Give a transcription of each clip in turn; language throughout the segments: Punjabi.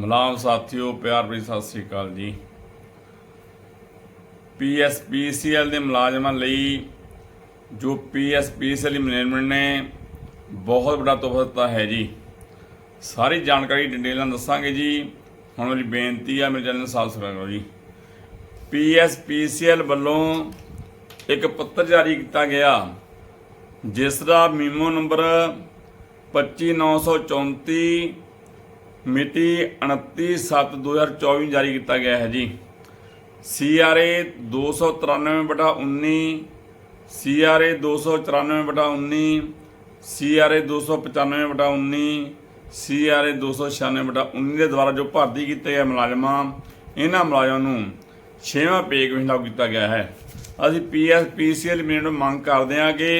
ਮੁਲਾਜ਼ਮ ਸਾਥੀਓ, ਪਿਆਰ ਭਰੀ ਸਤਿ ਸ੍ਰੀ ਅਕਾਲ ਜੀ। ਪੀਐਸਪੀਸੀਐਲ ਦੇ ਮੁਲਾਜ਼ਮਾਂ ਲਈ ਜੋ ਪੀਐਸਪੀਸੀਐਲ ਦੀ ਮੈਨੇਜਮੈਂਟ ਨੇ ਬਹੁਤ ਵੱਡਾ ਤੋਹਫਾ ਦਿੱਤਾ ਹੈ ਜੀ। ਸਾਰੀ ਜਾਣਕਾਰੀ ਡਿਟੇਲ ਨਾਲ ਦੱਸਾਂਗੇ ਜੀ। ਹੁਣ ਮੇਰੀ ਬੇਨਤੀ ਆ, ਮੇਰੇ ਚੈਨਲ ਨੂੰ ਸਬਸਕ੍ਰਾਈਬ ਕਰੋ ਜੀ। ਪੀਐਸਪੀਸੀਐਲ ਵੱਲੋਂ ਇੱਕ ਪੱਤਰ ਜਾਰੀ ਕੀਤਾ ਗਿਆ, ਜਿਸ ਦਾ ਮੀਮੋ ਨੰਬਰ 25934 ਮਿਤੀ 29/7/2024 ਜਾਰੀ ਕੀਤਾ ਗਿਆ ਹੈ ਜੀ। CRA 293/19 CRA 294/19 CRA 295/19 CRA 296/19 ਦੇ ਦੁਆਰਾ ਜੋ ਭਰਤੀ ਕੀਤੇ ਗਏ ਮੁਲਾਜ਼ਮਾਂ, ਇਹਨਾਂ ਮੁਲਾਜ਼ਮਾਂ ਨੂੰ 6ਵਾਂ ਪੇ ਕਮਿਸ਼ਨ ਲਾਗੂ ਕੀਤਾ ਗਿਆ ਹੈ। ਅਸੀਂ ਪੀਐਸ ਪੀਸੀਐਲ ਮਿੰਟ ਮੰਗ ਕਰਦੇ ਹਾਂ ਕਿ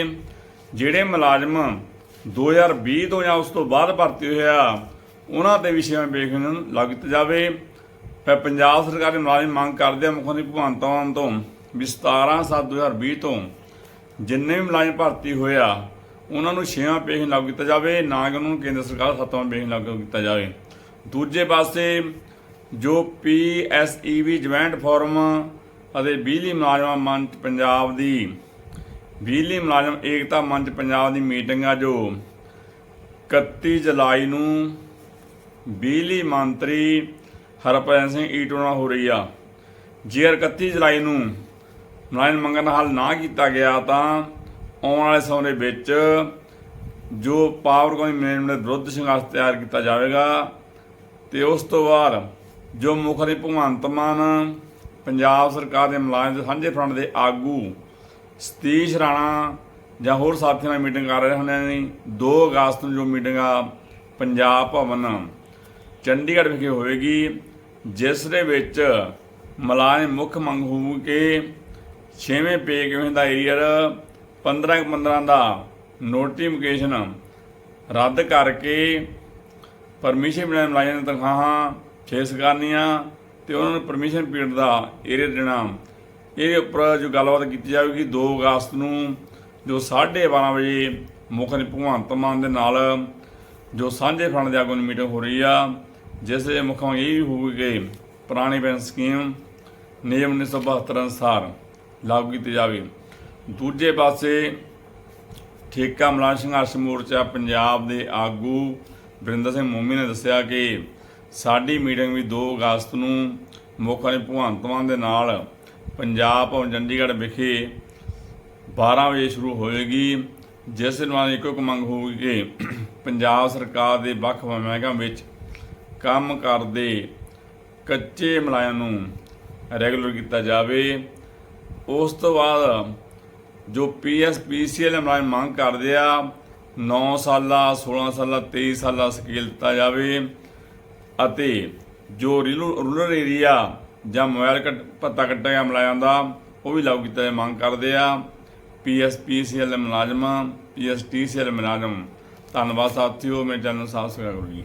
ਜਿਹੜੇ ਮੁਲਾਜ਼ਮ 2020 ਤੋਂ ਜਾਂ ਉਸ ਤੋਂ ਬਾਅਦ ਭਰਤੀ ਹੋਏ ਆ ਉਹਨਾਂ ਤੇ ਵੀ 6ਵਾਂ ਪੇ ਕਮਿਸ਼ਨ ਲਾਗੂ ਕੀਤਾ ਜਾਵੇ। ਫਿਰ ਪੰਜਾਬ ਸਰਕਾਰ ਦੇ ਮੁਲਾਜ਼ਮ ਮੰਗ ਕਰਦੇ ਆ ਮੁੱਖ ਮੰਤਰੀ ਭਗਵੰਤ ਮਾਨ ਤੋਂ ਵੀ 17 7 2020 ਤੋਂ ਜਿੰਨੇ ਵੀ ਮੁਲਾਜ਼ਮ ਭਰਤੀ ਹੋਏ ਆ, ਉਹਨਾਂ ਨੂੰ ਛੇਵਾਂ ਪੇਸ਼ ਲਾਗੂ ਕੀਤਾ ਜਾਵੇ, ਨਾ ਕਿ ਉਹਨਾਂ ਨੂੰ ਕੇਂਦਰ ਸਰਕਾਰ ਸੱਤਵਾਂ ਪੇਸ਼ ਲਾਗੂ ਕੀਤਾ ਜਾਵੇ। ਦੂਜੇ ਪਾਸੇ ਜੋ ਪੀਐਸਈਬੀ ਜੁਆਇੰਟ ਫੋਰਮ ਅਤੇ ਬਿਜਲੀ ਮੁਲਾਜ਼ਮਾਂ ਮੰਚ ਪੰਜਾਬ ਦੀ, ਬਿਜਲੀ ਮੁਲਾਜ਼ਮ ਏਕਤਾ ਮੰਚ ਪੰਜਾਬ ਦੀ ਮੀਟਿੰਗ ਆ ਜੋ 31 ਜੁਲਾਈ ਨੂੰ ਬਿਜਲੀ ਮੰਤਰੀ ਹਰਪ੍ਰੀਤ ਸਿੰਘ ਈਟੋ ਨਾਲ ਹੋ ਰਹੀ ਆ। ਜੇ 31 ਜੁਲਾਈ ਨੂੰ ਮੁਲਾਜ਼ਮ ਮੰਗਣ ਦਾ ਹੱਲ ਨਾ ਕੀਤਾ ਗਿਆ ਤਾਂ ਆਉਣ ਵਾਲੇ ਸਮੇਂ ਦੇ ਵਿੱਚ ਜੋ ਪਾਵਰ ਕਾਮ ਮੈਨੇਜਮੈਂਟ ਵਿਰੁੱਧ ਸੰਘਰਸ਼ ਤਿਆਰ ਕੀਤਾ ਜਾਵੇਗਾ ਤੇ ਉਸ ਤੋਂ ਬਾਅਦ ਜੋ ਮੁੱਖ ਭਗਵੰਤ ਮਾਨ ਪੰਜਾਬ ਸਰਕਾਰ ਦੇ ਮੁਲਾਜ਼ਮ ਦੇ ਸਾਂਝੇ ਫਰੰਟ ਦੇ ਆਗੂ ਸਤੀਸ਼ ਰਾਣਾ ਜਾਂ ਹੋਰ ਸਾਥੀਆਂ ਨਾਲ ਮੀਟਿੰਗ ਕਰ ਰਹੇ ਹੁੰਦੇ ਨੇ 2 ਅਗਸਤ ਨੂੰ ਜੋ ਮੀਟਿੰਗ ਆ, ਪੰਜਾਬ ਭਵਨ ਚੰਡੀਗੜ੍ਹ ਵਿਖੇ ਹੋਵੇਗੀ, ਜਿਸ ਦੇ ਵਿੱਚ ਮੁਲਾਜ਼ਮ ਮੁੱਖ ਮੰਗ ਹੋਊਗੀ ਕਿ ਛੇਵੇਂ ਪੇ ਕਿਵੇਂ ਦਾ ਏਰੀਅਰ 15 15 ਦਾ ਨੋਟੀਫਿਕੇਸ਼ਨ ਰੱਦ ਕਰਕੇ ਪਰਮਿਸ਼ਨ ਮਿਲਣ ਮੁਲਾਜ਼ਮ ਦੀਆਂ ਤਨਖਾਹਾਂ ਛੇਸ ਕਰਨੀਆਂ ਤੇ ਉਹਨਾਂ ਨੂੰ ਪਰਮਿਸ਼ਨ ਪੀਰੀਅਡ ਦਾ ਏਰੀਆ ਦੇਣਾ। ਇਹਦੇ ਉੱਪਰ ਜੋ ਗੱਲਬਾਤ ਕੀਤੀ ਜਾਵੇਗੀ 2 ਅਗਸਤ ਨੂੰ ਜੋ 12:30 ਵਜੇ ਮੁੱਖ ਮੰਤਰੀ ਭਗਵੰਤ ਮਾਨ ਦੇ ਨਾਲ ਜੋ ਸਾਂਝੇ ਫੰਡ ਦੇ ਆਗੂ ਦੀ ਮੀਟਿੰਗ ਹੋ ਰਹੀ ਆ ਜਿਸ ਦੇ ਮੁੱਖ ਮੰਗ ਇਹ ਹੋਊਗੀ ਕਿ ਪੁਰਾਣੀ ਪੈਨਸ਼ਨ ਸਕੀਮ, ਨਿਯਮ 1972 ਅਨੁਸਾਰ ਲਾਗੂ ਕੀਤੀ ਜਾਵੇ। ਦੂਜੇ ਪਾਸੇ ਠੇਕਾ ਮੁਲਾਜ਼ਮ ਸੰਘਰਸ਼ ਮੋਰਚਾ ਪੰਜਾਬ ਦੇ ਆਗੂ ਵਰਿੰਦਰ ਸਿੰਘ ਮੋਮੀ ਨੇ ਦੱਸਿਆ ਕਿ ਸਾਡੀ ਮੀਟਿੰਗ ਵੀ 2 ਅਗਸਤ ਨੂੰ ਮੁੱਖ ਮੰਤਰੀ ਭਗਵੰਤ ਮਾਨ ਦੇ ਨਾਲ ਪੰਜਾਬ ਭਵਨ ਚੰਡੀਗੜ੍ਹ ਵਿਖੇ 12 ਵਜੇ ਸ਼ੁਰੂ ਹੋਏਗੀ। ਜਿਸ ਨਾਲ ਇੱਕੋ ਇੱਕ ਮੰਗ ਹੋਊਗੀ ਕਿ ਪੰਜਾਬ ਸਰਕਾਰ ਦੇ ਵੱਖ ਮਹਿਕਮਿਆਂ ਵਿੱਚ ਕੰਮ ਕਰਦੇ ਕੱਚੇ ਮਲਾਇਆਂ ਨੂੰ ਰੈਗੂਲਰ ਕੀਤਾ ਜਾਵੇ। ਉਸ ਤੋਂ ਬਾਅਦ ਜੋ ਪੀਐਸਪੀਸੀਐਲ ਮੁਲਾਜ਼ਮ ਮੰਗ ਕਰਦੇ ਆ 9 ਸਾਲਾ 16 ਸਾਲਾ 23 ਸਾਲਾ ਸਕੇਲ ਦਿੱਤਾ ਜਾਵੇ ਅਤੇ ਜੋ ਰੀਲੂ- ਰੂਰਲ ਏਰੀਆ ਜਾਂ ਮੋਬਾਈਲ ਕੱਟ, ਭੱਤਾ ਕੱਟਿਆ ਗਿਆ ਮੁਲਾਜ਼ਮਾਂ ਦਾ, ਉਹ ਵੀ ਲਾਗੂ ਕੀਤਾ ਜਾਵੇ, ਮੰਗ ਕਰਦੇ ਆ। ਪੀਐਸਪੀਸੀਐਲ ਦੇ ਮੁਲਾਜ਼ਮ ਪੀਐਸਟੀਸੀਐਲ ਮੁਲਾਜ਼ਮ, ਧੰਨਵਾਦ ਸਾਥੀਓ, ਮੇਰੇ ਚੈਨਲ ਨੂੰ ਸਬਸਕ੍ਰਾਈਬ ਕਰੋ ਜੀ।